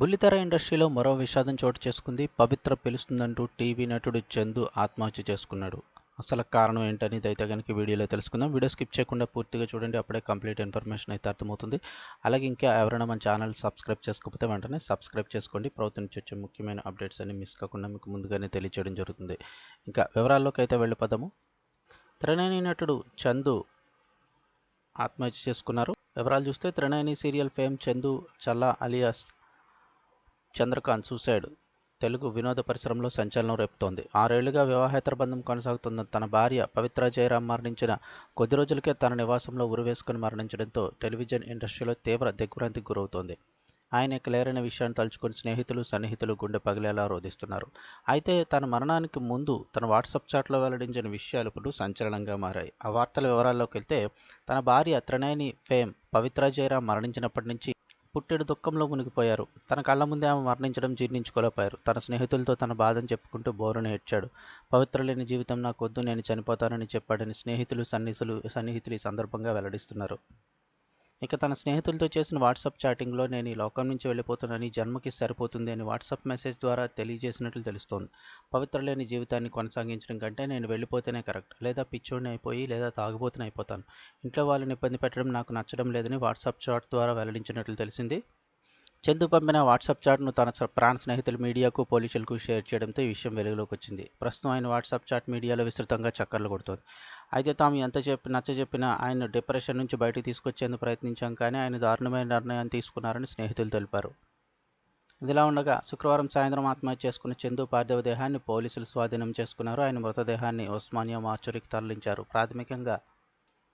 బుల్లితెర ఇండస్ట్రీలో మరో విషాదం చోటు చేసుకుంది. పవిత్ర పిలుస్తుందంటూ టీవీ నటుడు చందు ఆత్మహత్య చేసుకున్నాడు. అసలు కారణం ఏంటనేది అయితే కనుక వీడియోలో తెలుసుకుందాం. వీడియో స్కిప్ చేయకుండా పూర్తిగా చూడండి. అప్పుడే కంప్లీట్ ఇన్ఫర్మేషన్ అయితే అర్థమవుతుంది. అలాగే ఇంకా ఎవరైనా మన ఛానల్ సబ్స్క్రైబ్ చేసుకోకపోతే వెంటనే సబ్స్క్రైబ్ చేసుకోండి. ప్రభుత్వం నుంచి వచ్చే ముఖ్యమైన అప్డేట్స్ అన్ని మిస్ కాకుండా మీకు ముందుగానే తెలియచేయడం జరుగుతుంది. ఇంకా వివరాల్లోకి అయితే వెళ్ళిపోదాము. త్రినేని నటుడు చందు ఆత్మహత్య చేసుకున్నారు. వివరాలు చూస్తే త్రినేని serial fame Chandu Challa alias Chandrakanth suicide Telugu వినోద పరిశ్రమలో సంచలనం రేపుతోంది. ఆరేళ్ళుగా వివాహేతర బంధం కొనసాగుతున్న తన భార్య పవిత్ర జయరాం మరణించిన కొద్ది రోజులకే తన నివాసంలో ఉరివేసుకుని మరణించడంతో టెలివిజన్ ఇండస్ట్రీలో తీవ్ర దిగ్భ్రాంతికి గురవుతోంది. ఆయన ఇక విషయాన్ని తలుచుకుని స్నేహితులు సన్నిహితులు గుండె పగిలేలా రోధిస్తున్నారు. అయితే తన మరణానికి ముందు తన వాట్సాప్ చాట్లో వెల్లడించిన విషయాలు ఇప్పుడు సంచలనంగా మారాయి. ఆ వార్తల వివరాల్లోకి వెళ్తే తన భార్య త్రినేని ఫేమ్ పవిత్ర జయరాం మరణించినప్పటి నుంచి పుట్టెడు దుఃఖంలో మునిగిపోయారు. తన కళ్ళ ముందే ఆమె మరణించడం జీర్ణించుకోలేకపోయారు. తన స్నేహితులతో తన బాధను చెప్పుకుంటూ బోరును ఏడ్చాడు. పవిత్రలేని జీవితం నాకొద్దు నేను చనిపోతానని చెప్పాడని స్నేహితులు సన్నిహితులు సన్నిహితులు ఈ సందర్భంగా వెల్లడిస్తున్నారు. ఇక తన స్నేహితులతో చేసిన వాట్సాప్ చాటింగ్లో నేను ఈ లోకం నుంచి వెళ్ళిపోతున్నాను జన్మకి సరిపోతుంది అని వాట్సాప్ మెసేజ్ ద్వారా తెలియజేసినట్లు తెలుస్తోంది. పవిత్రలేని జీవితాన్ని కొనసాగించడం కంటే నేను వెళ్ళిపోతేనే కరెక్ట్. లేదా పిచ్చోడిని అయిపోయి లేదా తాగుబోతుని అయిపోతాను. ఇంట్లో వాళ్ళని ఇబ్బంది పెట్టడం నాకు నచ్చడం లేదని వాట్సాప్ చాట్ ద్వారా వెల్లడించినట్లు తెలిసింది. చందు పంపిన వాట్సాప్ చాట్ను తన స- ప్రాణ స్నేహితులు మీడియాకు పోలీసులకు షేర్ చేయడంతో ఈ విషయం వెలుగులోకి వచ్చింది. ప్రస్తుతం ఆయన వాట్సాప్ చాట్ మీడియాలో విస్తృతంగా చక్కర్లు కొడుతోంది. అయితే తాము ఎంత చెప్పి నచ్చ చెప్పినా ఆయన డిప్రెషన్ నుంచి బయటకు తీసుకొచ్చేందుకు ప్రయత్నించాం కానీ ఆయన దారుణమైన నిర్ణయాన్ని తీసుకున్నారని స్నేహితులు తెలిపారు. ఇదిలా ఉండగా శుక్రవారం సాయంత్రం ఆత్మహత్య చేసుకున్న చందు పార్థివ దేహాన్ని పోలీసులు స్వాధీనం చేసుకున్నారు. ఆయన మృతదేహాన్ని ఉస్మానియా మార్చురికి తరలించారు. ప్రాథమికంగా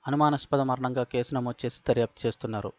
అనుమానాస్పద మరణంగా కేసు నమోదు చేసి దర్యాప్తు చేస్తున్నారు.